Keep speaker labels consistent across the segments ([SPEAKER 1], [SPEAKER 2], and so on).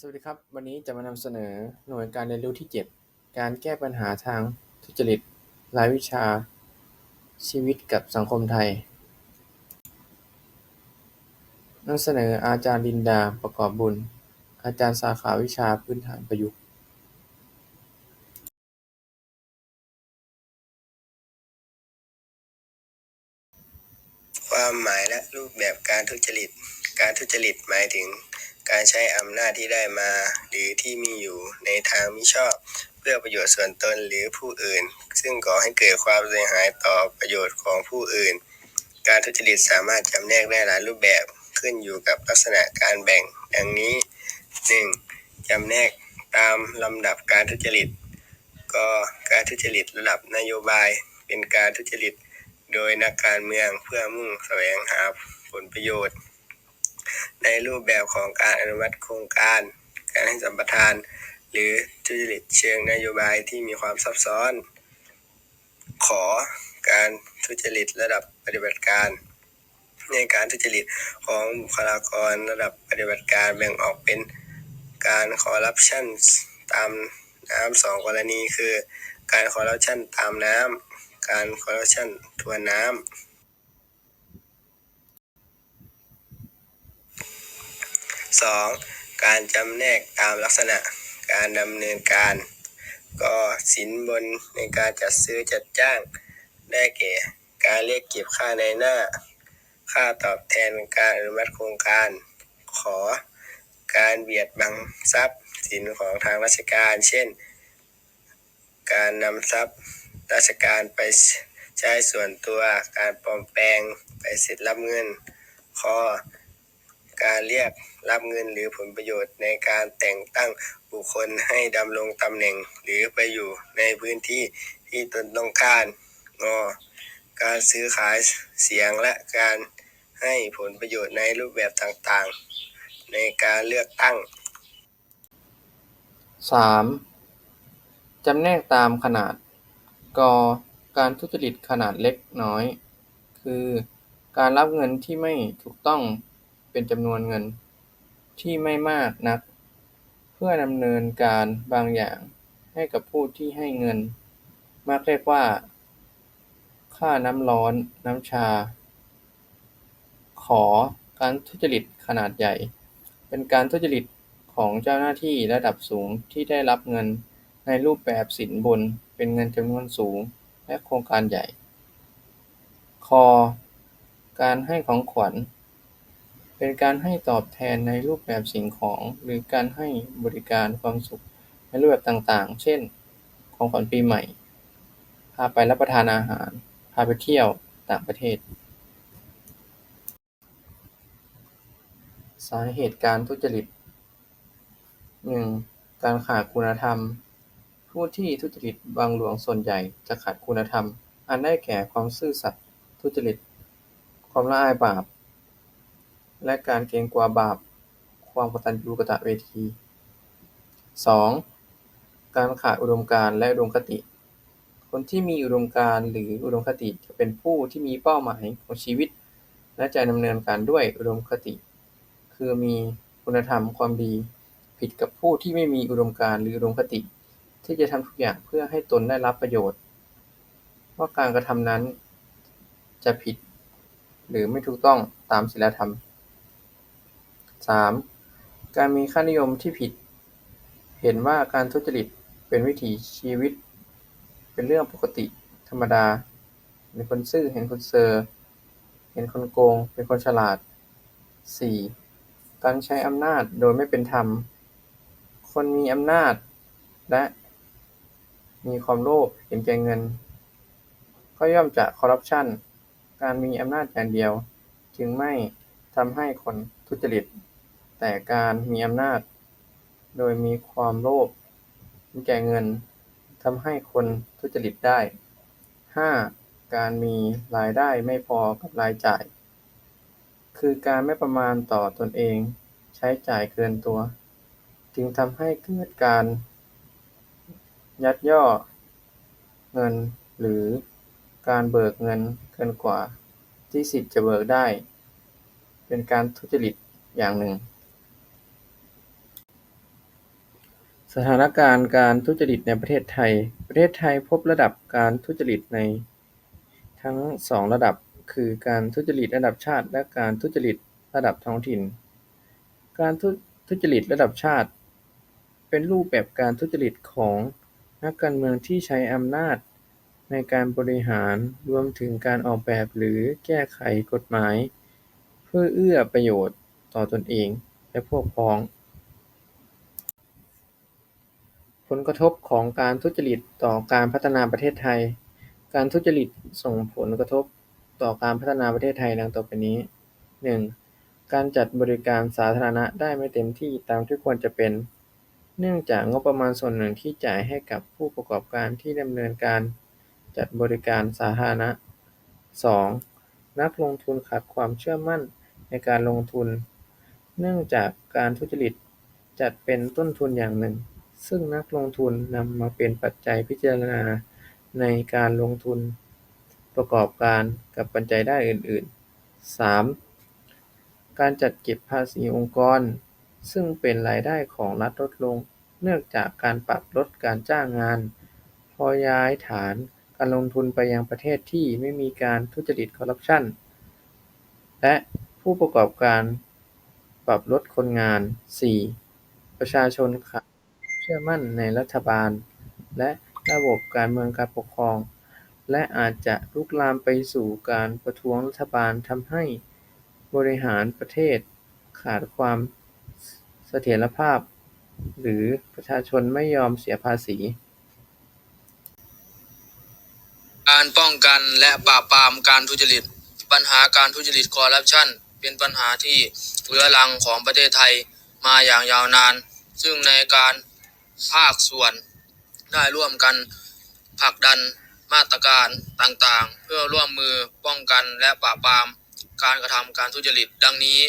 [SPEAKER 1] สวัสดีครับ วันนี้จะมานำเสนอหน่วยการเรียนรู้ที่ 7 การแก้ปัญหาทางทุจริตรายวิชา ชีวิตกับสังคมไทยนำเสนออาจารย์ลินดาประกอบบุญ อาจารย์สาขาวิชาพื้นฐานประยุกต์
[SPEAKER 2] ความหมายและรูปแบบการทุจริต การทุจริตหมายถึง การใช้อำนาจที่ได้มา หรือที่มีอยู่ในทางมิชอบ เพื่อประโยชน์ส่วนตนหรือผู้อื่น ซึ่งก่อให้เกิดความเสียหายต่อประโยชน์ของผู้อื่น การทุจริตสามารถจำแนกได้หลายรูปแบบขึ้นอยู่กับลักษณะการแบ่ง ดังนี้ 1. จำแนกตามลำดับการทุจริตก็การทุจริตระดับนโยบาย เป็นการทุจริตโดยนักการเมืองเพื่อมุ่งแสวงหาผลประโยชน์ ในรูปแบบของการอนุมัติโครงการ การให้สัมปทาน หรือทุจริตเชิงนโยบายที่มีความซับซ้อน ขอการทุจริตระดับปฏิบัติการ ในการทุจริตของบุคลากรระดับปฏิบัติการแบ่งออกเป็นการคอร์รัปชันตามน้ำสองกรณีคือ การคอร์รัปชันตามน้ำการคอร์รัปชันทวนน้ำ สองการจำแนกตามลักษณะการดำเนินการ ก็สินบนในการจัดซื้อจัดจ้าง ได้แก่ การเรียกเก็บค่าในหน้า ค่าตอบแทนการอนุมัติโครงการ ขอ การเบียดบังทรัพย์สินของทางราชการ เช่น การนำทรัพย์ราชการไปใช้ส่วนตัว การปลอมแปลงไปเสร็จรับเงินขอ การเรียกรับเงินหรือผลประโยชน์ในการแต่งตั้งบุคคลให้ดำรงตำแหน่งหรือไปอยู่ในพื้นที่ที่ตนต้องการงอการซื้อขายเสียงและการให้ผลประโยชน์ในรูปแบบต่างๆ ในการเลือกตั้ง
[SPEAKER 1] 3. จำแนกตามขนาด ก การทุจริตขนาดเล็กน้อย คือ การรับเงินที่ไม่ถูกต้อง เป็นจำนวนเงินที่ไม่มากนัก เพื่อดำเนินการบางอย่างให้กับผู้ที่ให้เงิน มักเรียกว่า ค่าน้ำร้อน น้ำชา ขอการทุจริตขนาดใหญ่ เป็นการทุจริตของเจ้าหน้าที่ระดับสูงที่ได้รับเงินในรูปแบบสินบนเป็นเงินจำนวนสูงและโครงการใหญ่คการให้ของขวัญ เป็นการให้ตอบแทนในรูปแบบสิ่งของ หรือการให้บริการความสุขในรูปแบบต่าง ๆ เช่น ของขวัญปีใหม่ พาไปรับประทานอาหาร พาไปเที่ยวต่างประเทศ สาเหตุการทุจริต 1. การขาดคุณธรรม ผู้ที่ทุจริตบางหลวงส่วนใหญ่จะขาดคุณธรรม อันได้แก่ความซื่อสัตย์ทุจริต ความละอายบาป และการเกรงกลัวบาป ความกตัญญูกตเวที 2. การขาดอุดมการณ์และอุดมคติ คนที่มีอุดมการณ์หรืออุดมคติจะเป็นผู้ที่มีเป้าหมายของชีวิต และจะดำเนินการด้วยอุดมคติ คือมีคุณธรรมความดี ผิดกับผู้ที่ไม่มีอุดมการณ์หรืออุดมคติ ที่จะทำทุกอย่างเพื่อให้ตนได้รับประโยชน์ ว่าการกระทำนั้นจะผิด หรือไม่ถูกต้องตามศีลธรรม 3. การมีค่านิยมที่ผิด เห็นว่าการทุจริตเป็นวิถีชีวิต เป็นเรื่องปกติธรรมดา เห็นคนซื่อ เห็นคนเซอเห็นคนโกง เป็นคนฉลาด 4. การใช้อำนาจโดยไม่เป็นธรรม คนมีอำนาจ และ มีความโลภเห็นแก่เงิน ก็ย่อมจะคอร์รัปชัน การมีอำนาจอย่างเดียว จึงไม่ ทำให้คนทุจริต แต่การมีอำนาจ โดยมีความโลภแก่เงินทำให้คนทุจริตได้ 5. การมีรายได้ไม่พอกับรายจ่าย คือการไม่ประมาณต่อตนเองใช้จ่ายเกินตัว จึงทำให้เกิดการ ยักยอเงินหรือการเบิกเงินเกินกว่าที่สิทธิ์จะเบิกได้ เป็นการทุจริตอย่างหนึ่ง สถานการณ์การทุจริตในประเทศไทย ประเทศไทยพบระดับการทุจริตในทั้งสองระดับ คือการทุจริตระดับชาติ และการทุจริตระดับท้องถิ่น การทุจริตระดับชาติ เป็นรูปแบบการทุจริตของนักการเมืองที่ใช้อำนาจในการบริหารรวมถึงการออกแบบหรือแก้ไขกฎหมาย เพื่อเอื้อประโยชน์ต่อตนเองและพวกพ้อง ผลกระทบของการทุจริตต่อการพัฒนาประเทศไทย การทุจริตส่งผลกระทบต่อการพัฒนาประเทศไทยดังต่อไปนี้หนึ่งการจัดบริการสาธารณะได้ไม่เต็มที่ตามที่ควรจะเป็น เนื่องจากงบประมาณส่วนหนึ่งที่จ่ายให้กับผู้ประกอบการที่ดำเนินการจัดบริการสาธารณะสอง นักลงทุนขาดความเชื่อมั่นในการลงทุน เนื่องจากการทุจริตจัดเป็นต้นทุนอย่างหนึ่ง ซึ่งนักลงทุนนำมาเป็นปัจจัยพิจารณาในการลงทุนประกอบการกับปัจจัยด้านอื่นๆสามการจัดเก็บภาษีองค์กร ซึ่งเป็นรายได้ของรัฐลดลง เนื่องจากการปรับลดการจ้างงาน พอย้ายฐาน การลงทุนไปยังประเทศที่ไม่มีการทุจริต คอร์รัปชัน และผู้ประกอบการปรับลดคนงาน สี่ประชาชนขาดเชื่อมั่นในรัฐบาล และระบบการเมืองการปกครอง และอาจจะลุกลามไปสู่การประท้วงรัฐบาลทำให้บริหารประเทศขาดความเสถียรภาพ หรือประชาชนไม่ยอมเสียภาษี
[SPEAKER 3] การป้องกันและปราบปรามการทุจริต ปัญหาการทุจริตคอร์รัปชันเป็นปัญหาที่เรื้อรังของประเทศไทยมาอย่างยาวนาน ซึ่งในการภาคส่วนได้ร่วมกันผลักดันมาตรการต่างๆ เพื่อร่วมมือป้องกันและปราบปรามการกระทำการทุจริตดังนี้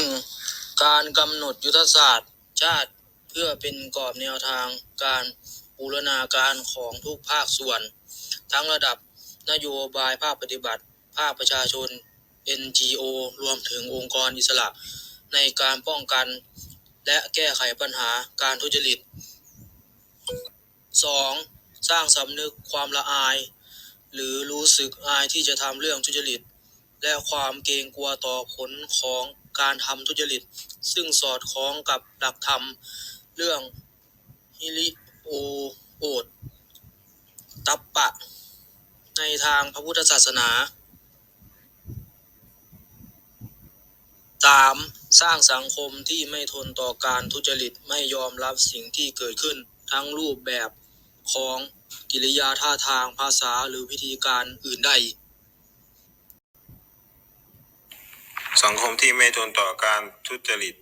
[SPEAKER 3] 1. การกำหนดยุทธศาสตร์ชาติเพื่อเป็นกรอบแนวทางการ บูรณาการของทุกภาคส่วน ทั้งระดับนโยบายภาคปฏิบัติ ภาคประชาชน NGO รวมถึงองค์กรอิสระ ในการป้องกัน และแก้ไขปัญหาการทุจริต 2. สร้างสำนึกความละอาย หรือรู้สึกอายที่จะทำเรื่องทุจริต และความเกรงกลัวต่อผลของการทำทุจริต ซึ่งสอดคล้องกับหลักธรรม เรื่องฮิริ โอโอตตัปปะ ในทางพระพุทธศาสนา 3. สร้างสังคมที่ไม่ทนต่อการทุจริตไม่ยอมรับสิ่งที่เกิดขึ้น ทั้งรูปแบบของกิริยาท่าทางภาษาหรือวิธีการอื่นใด
[SPEAKER 4] สังคมที่ไม่ทนต่อการทุจริต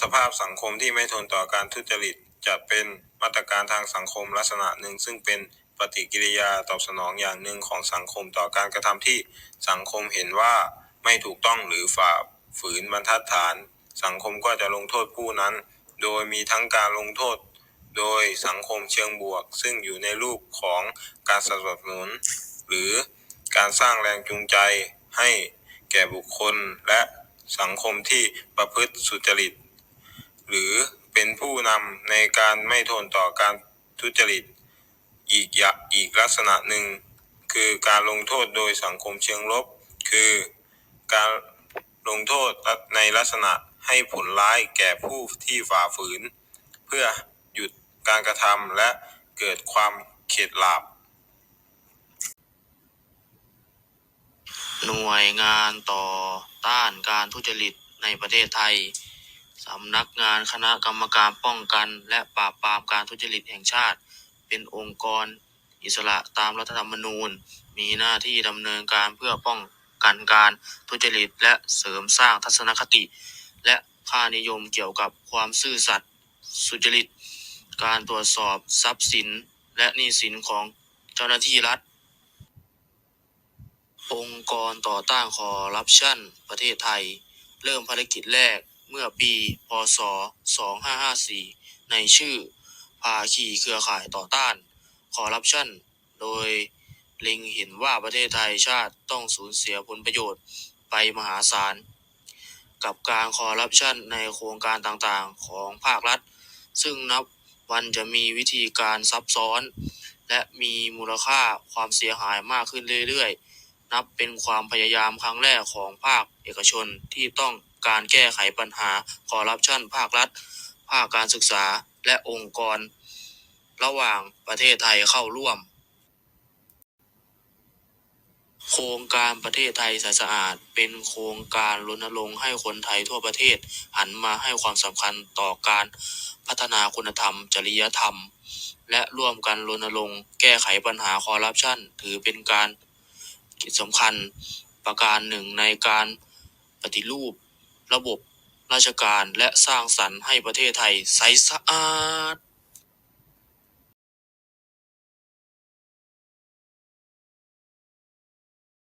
[SPEAKER 4] สภาพสังคมที่ไม่ทนต่อการทุจริต จะเป็นมาตรการทางสังคมลักษณะหนึ่ง ซึ่งเป็นปฏิกิริยาตอบสนองอย่างหนึ่งของสังคมต่อการกระทำที่สังคมเห็นว่าไม่ถูกต้องหรือฝ่าฝืนบรรทัดฐาน สังคมก็จะลงโทษผู้นั้น โดยมีทั้งการลงโทษ โดยสังคมเชิงบวก ซึ่งอยู่ในรูปของการสนับสนุน หรือการสร้างแรงจูงใจให้แก่บุคคลและสังคมที่ประพฤติสุจริต หรือ เป็นผู้นำในการไม่ทนต่อการทุจริต อีกอย่างอีกลักษณะหนึ่ง คือการลงโทษโดยสังคมเชิงลบ คือการลงโทษในลักษณะให้ผลร้ายแก่ผู้ที่ฝ่าฝืน เพื่อหยุดการกระทำและเกิดความเข็ดหลาบ
[SPEAKER 3] หน่วยงานต่อต้านการทุจริตในประเทศไทย สำนักงานคณะกรรมการป้องกัน และปราบปรามการทุจริตแห่งชาติ เป็นองค์กรอิสระตามรัฐธรรมนูญ มีหน้าที่ดำเนินการเพื่อป้องกันการทุจริตและเสริมสร้างทัศนคติ และค่านิยมเกี่ยวกับความซื่อสัตย์สุจริต การตรวจสอบทรัพย์สินและหนี้สินของเจ้าหน้าที่รัฐ องค์กรต่อต้านคอร์รัปชันประเทศไทย เริ่มภารกิจแรก เมื่อปี พศ 2554 ในชื่อ ภาคีเครือข่ายต่อต้านคอร์รัปชัน โดยเล็งเห็นว่าประเทศไทยชาติต้องสูญเสียผลประโยชน์ไปมหาศาล กับการคอร์รัปชันในโครงการต่างๆ ของภาครัฐ ซึ่งนับวันจะมีวิธีการซับซ้อน และมีมูลค่าความเสียหายมากขึ้นเรื่อยๆ นับเป็นความพยายามครั้งแรกของภาคเอกชนที่ต้อง การแก้ไขปัญหาคอร์รัปชันภาครัฐ ภาคการศึกษาและองค์กร ระหว่างประเทศไทยเข้าร่วม โครงการประเทศไทยใสสะอาด เป็นโครงการรณรงค์ให้คนไทยทั่วประเทศ หันมาให้ความสำคัญต่อการพัฒนาคุณธรรม จริยธรรม และร่วมกันรณรงค์แก้ไขปัญหาคอร์รัปชันถือเป็นการกิจสำคัญประการหนึ่งในการปฏิรูป ระบบราชการและสร้างสรรค์ให้ประเทศไทยใสสะอาด